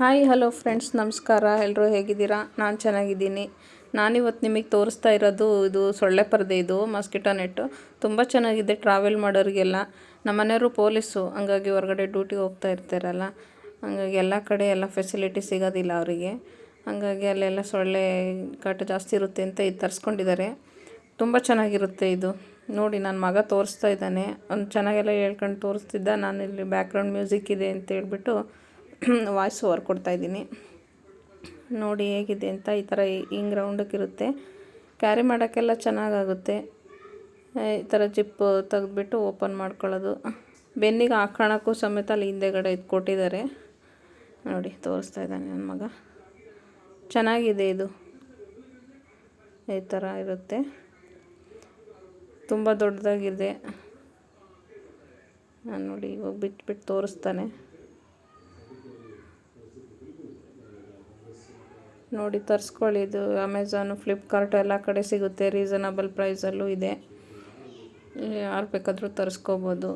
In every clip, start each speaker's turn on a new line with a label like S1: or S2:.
S1: Hi, hello friends, ನಮಸ್ಕಾರ. ಎಲ್ಲರೂ ಹೇಗಿದ್ದೀರಾ? ನಾನು ಚೆನ್ನಾಗಿದ್ದೀನಿ. ನಾನಿವತ್ತು ನಿಮಗೆ ತೋರಿಸ್ತಾ ಇರೋದು ಇದು ಸೊಳ್ಳೆ ಪರದೆ ಇದು, ಮಾಸ್ಕಿಟೋ ನೆಟ್ಟು. ತುಂಬ ಚೆನ್ನಾಗಿದೆ ಟ್ರಾವೆಲ್ ಮಾಡೋರಿಗೆಲ್ಲ. ನಮ್ಮ ಮನೆಯವರು ಪೊಲೀಸು. ಹಂಗಾಗಿ ಹೊರಗಡೆ ಡ್ಯೂಟಿಗೆ ಹೋಗ್ತಾ ಇರ್ತಾರಲ್ಲ. ಹಂಗಾಗಿ ಎಲ್ಲ ಕಡೆ ಎಲ್ಲ ಫೆಸಿಲಿಟಿ ಸಿಗೋದಿಲ್ಲ ಅವರಿಗೆ. ಹಾಗಾಗಿ ಅಲ್ಲೆಲ್ಲ ಸೊಳ್ಳೆ ಕಾಟ ಜಾಸ್ತಿ ಇರುತ್ತೆ ಅಂತ ಇದು ತರಿಸ್ಕೊಂಡಿದ್ದಾರೆ. ತುಂಬ ಚೆನ್ನಾಗಿರುತ್ತೆ ಇದು. ನೋಡಿ ನನ್ನ ಮಗ ತೋರಿಸ್ತಾ ಇದ್ದಾನೆ. ಅವ್ನು ಚೆನ್ನಾಗೆಲ್ಲ ಹೇಳ್ಕೊಂಡು ತೋರಿಸ್ತಿದ್ದ. ನಾನು ಇಲ್ಲಿ ಬ್ಯಾಕ್ಗ್ರೌಂಡ್ ಮ್ಯೂಸಿಕ್ ಇದೆ ಅಂತ ಹೇಳ್ಬಿಟ್ಟು ವಾಯ್ಸ್ ಓವರ್ ಕೊಡ್ತಾಯಿದ್ದೀನಿ ನೋಡಿ ಹೇಗಿದೆ ಅಂತ ಈ ಥರ ಹಿಂಗೆ ರೌಂಡಕ್ಕಿರುತ್ತೆ ಕ್ಯಾರಿ ಮಾಡೋಕ್ಕೆಲ್ಲ ಚೆನ್ನಾಗಾಗುತ್ತೆ. ಈ ಥರ ಜಿಪ್ಪು ತೆಗೆದ್ಬಿಟ್ಟು ಓಪನ್ ಮಾಡ್ಕೊಳ್ಳೋದು. ಬೆನ್ನಿಗೆ ಹಾಕೋಣಕ್ಕೂ ಸಮೇತ ಅಲ್ಲಿ ಹಿಂದೆಗಡೆ ಇದು ಕೊಟ್ಟಿದ್ದಾರೆ. ನೋಡಿ, ತೋರಿಸ್ತಾ ಇದ್ದಾನೆ ನನ್ನ ಮಗ. ಚೆನ್ನಾಗಿದೆ ಇದು. ಈ ಥರ ಇರುತ್ತೆ. ತುಂಬ ದೊಡ್ಡದಾಗಿದೆ. ನಾನು ನೋಡಿ ಇವಾಗ ಬಿಟ್ಬಿಟ್ಟು ತೋರಿಸ್ತಾನೆ. ನೋಡಿ ತರಿಸ್ಕೊಳ್ಳಿ. ಇದು ಅಮೆಝಾನು ಫ್ಲಿಪ್ಕಾರ್ಟ್ ಎಲ್ಲ ಕಡೆ ಸಿಗುತ್ತೆ. ರೀಸನಬಲ್ ಪ್ರೈಸಲ್ಲೂ ಇದೆ. ಯಾರು ಬೇಕಾದರೂ ತರಿಸ್ಕೋಬೋದು.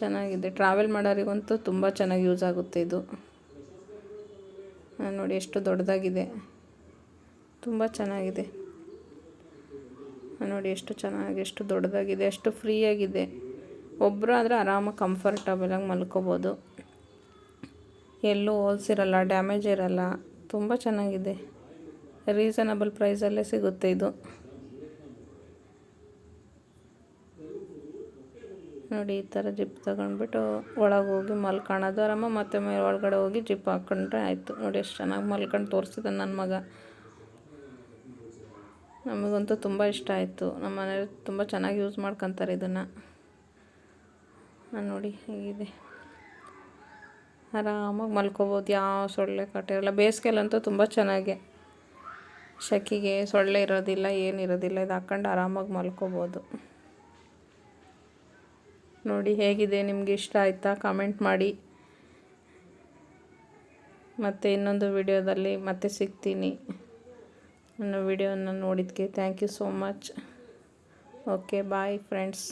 S1: ಚೆನ್ನಾಗಿದೆ. ಟ್ರಾವೆಲ್ ಮಾಡೋರಿಗಂತೂ ತುಂಬ ಚೆನ್ನಾಗಿ ಯೂಸ್ ಆಗುತ್ತೆ ಇದು. ನೋಡಿ ಎಷ್ಟು ದೊಡ್ಡದಾಗಿದೆ. ತುಂಬ ಚೆನ್ನಾಗಿದೆ. ನೋಡಿ ಎಷ್ಟು ಚೆನ್ನಾಗಿ, ಎಷ್ಟು ದೊಡ್ಡದಾಗಿದೆ, ಎಷ್ಟು ಫ್ರೀಯಾಗಿದೆ ಒಬ್ಬರು ಆದರೆ ಆರಾಮಾಗಿ ಕಂಫರ್ಟಬಲಾಗಿ ಮಲ್ಕೋಬೋದು. ಎಲ್ಲೂ ಹೋಲ್ಸಿರಲ್ಲ ಡ್ಯಾಮೇಜ್ ಇರಲ್ಲ. ತುಂಬ ಚೆನ್ನಾಗಿದೆ. ರೀಸನಬಲ್ ಪ್ರೈಸಲ್ಲೇ ಸಿಗುತ್ತೆ ಇದು. ನೋಡಿ, ಈ ಥರ ಜಿಪ್ ತಗೊಂಡ್ಬಿಟ್ಟು ಒಳಗೆ ಹೋಗಿ ಮಲ್ಕೊಳ್ಳೋದು ಆರಾಮ ಮತ್ತೆ ಮೇಲೆ ಒಳಗಡೆ ಹೋಗಿ ಜಿಪ್ ಹಾಕ್ಕೊಂಡ್ರೆ ಆಯಿತು. ನೋಡಿ, ಎಷ್ಟು ಚೆನ್ನಾಗಿ ಮಲ್ಕೊಂಡು ತೋರಿಸಿದ ನನ್ನ ಮಗ. ನಮಗಂತೂ ತುಂಬ ಇಷ್ಟ ಆಯಿತು. ನಮ್ಮ ಮನೆಯವ್ರು ತುಂಬ ಚೆನ್ನಾಗಿ ಯೂಸ್ ಮಾಡ್ಕೊತಾರೆ ಇದನ್ನು. ನೋಡಿ, ಹೇಗಿದೆ. ಆರಾಮಾಗಿ ಮಲ್ಕೋಬೋದು, ಯಾವ ಸೊಳ್ಳೆ ಕಾಟ ಇರಲ್ಲ. ಬೇಸಿಗೆಲ್ಲಂತೂ ತುಂಬ ಚೆನ್ನಾಗೆ ಶೆಕೆಗೆ ಸೊಳ್ಳೆ ಇರೋದಿಲ್ಲ ಏನಿರೋದಿಲ್ಲ ಇದು ಹಾಕ್ಕೊಂಡು ಆರಾಮಾಗಿ ಮಲ್ಕೋಬೋದು. ನೋಡಿ, ಹೇಗಿದೆ? ನಿಮಗೆ ಇಷ್ಟ ಆಯಿತಾ? ಕಾಮೆಂಟ್ ಮಾಡಿ. ಮತ್ತು ಇನ್ನೊಂದು ವಿಡಿಯೋದಲ್ಲಿ ಮತ್ತೆ ಸಿಗ್ತೀನಿ. ನನ್ನ ವಿಡಿಯೋನ ನೋಡಿದ್ದಕ್ಕೆ thank you so much okay bye friends